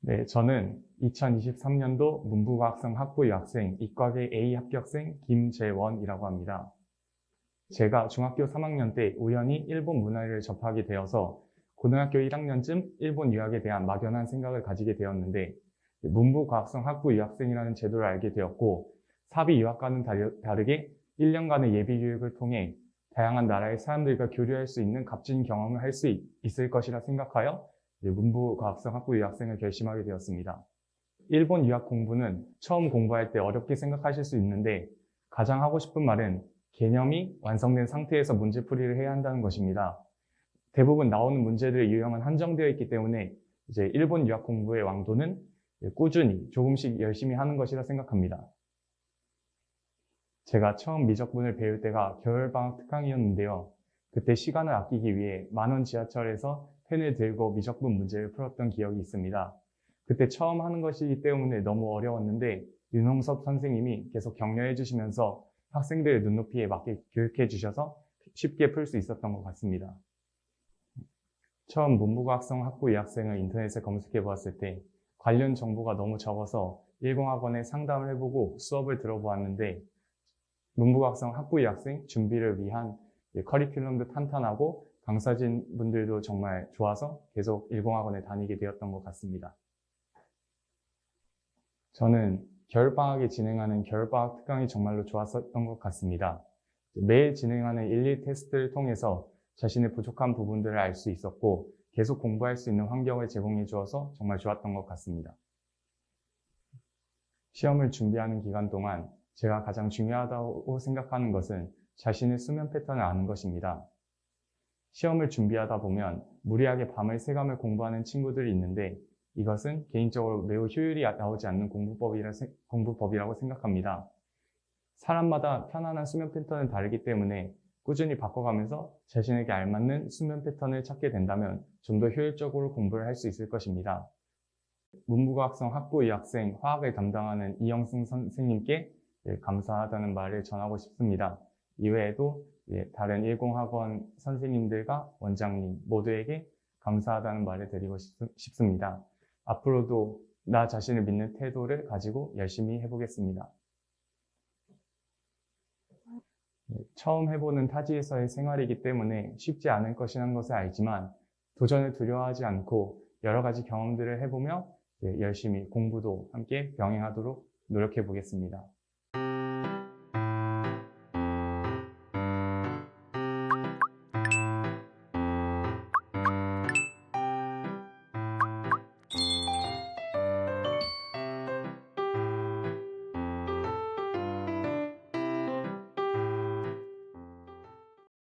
네, 저는 2023년도 문부과학성 학부 유학생 이과계 A 합격생 김재원이라고 합니다. 제가 중학교 3학년 때 우연히 일본 문화를 접하게 되어서 고등학교 1학년쯤 일본 유학에 대한 막연한 생각을 가지게 되었는데 문부과학성 학부 유학생이라는 제도를 알게 되었고 사비 유학과는 다르- 다르게 1년간의 예비 교육을 통해 다양한 나라의 사람들과 교류할 수 있는 값진 경험을 할 수 있을 것이라 생각하여 문부과학성 학부 유학생을 결심하게 되었습니다. 일본 유학 공부는 처음 공부할 때 어렵게 생각하실 수 있는데 가장 하고 싶은 말은 개념이 완성된 상태에서 문제풀이를 해야 한다는 것입니다. 대부분 나오는 문제들의 유형은 한정되어 있기 때문에 이제 일본 유학 공부의 왕도는 꾸준히 조금씩 열심히 하는 것이라 생각합니다. 제가 처음 미적분을 배울 때가 겨울방학 특강이었는데요. 그때 시간을 아끼기 위해 만원 지하철에서 펜을 들고 미적분 문제를 풀었던 기억이 있습니다. 그때 처음 하는 것이기 때문에 너무 어려웠는데 윤홍섭 선생님이 계속 격려해 주시면서 학생들의 눈높이에 맞게 교육해 주셔서 쉽게 풀 수 있었던 것 같습니다. 처음 문부과학성 학부 유학생을 인터넷에 검색해 보았을 때 관련 정보가 너무 적어서 일공학원에 상담을 해보고 수업을 들어보았는데 문부과학성 학부 유학생 준비를 위한 이 커리큘럼도 탄탄하고 강사진 분들도 정말 좋아서 계속 일공학원에 다니게 되었던 것 같습니다. 저는 겨울방학에 진행하는 겨울방학 특강이 정말로 좋았었던 것 같습니다. 매일 진행하는 일일 테스트를 통해서 자신의 부족한 부분들을 알 수 있었고 계속 공부할 수 있는 환경을 제공해 주어서 정말 좋았던 것 같습니다. 시험을 준비하는 기간 동안 제가 가장 중요하다고 생각하는 것은 자신의 수면 패턴을 아는 것입니다. 시험을 준비하다 보면 무리하게 밤을 새감을 공부하는 친구들이 있는데 이것은 개인적으로 매우 효율이 나오지 않는 공부법이라, 공부법이라고 생각합니다. 사람마다 편안한 수면 패턴은 다르기 때문에 꾸준히 바꿔가면서 자신에게 알맞는 수면 패턴을 찾게 된다면 좀 더 효율적으로 공부를 할 수 있을 것입니다. 문부과학성 학부 유학생 화학을 담당하는 이영승 선생님께 예, 감사하다는 말을 전하고 싶습니다. 이외에도 예, 다른 일공학원 선생님들과 원장님 모두에게 감사하다는 말을 드리고 싶- 싶습니다. 앞으로도 나 자신을 믿는 태도를 가지고 열심히 해보겠습니다. 네, 처음 해보는 타지에서의 생활이기 때문에 쉽지 않을 것이라는 것을 알지만 도전을 두려워하지 않고 여러 가지 경험들을 해보며 예, 열심히 공부도 함께 병행하도록 노력해 보겠습니다.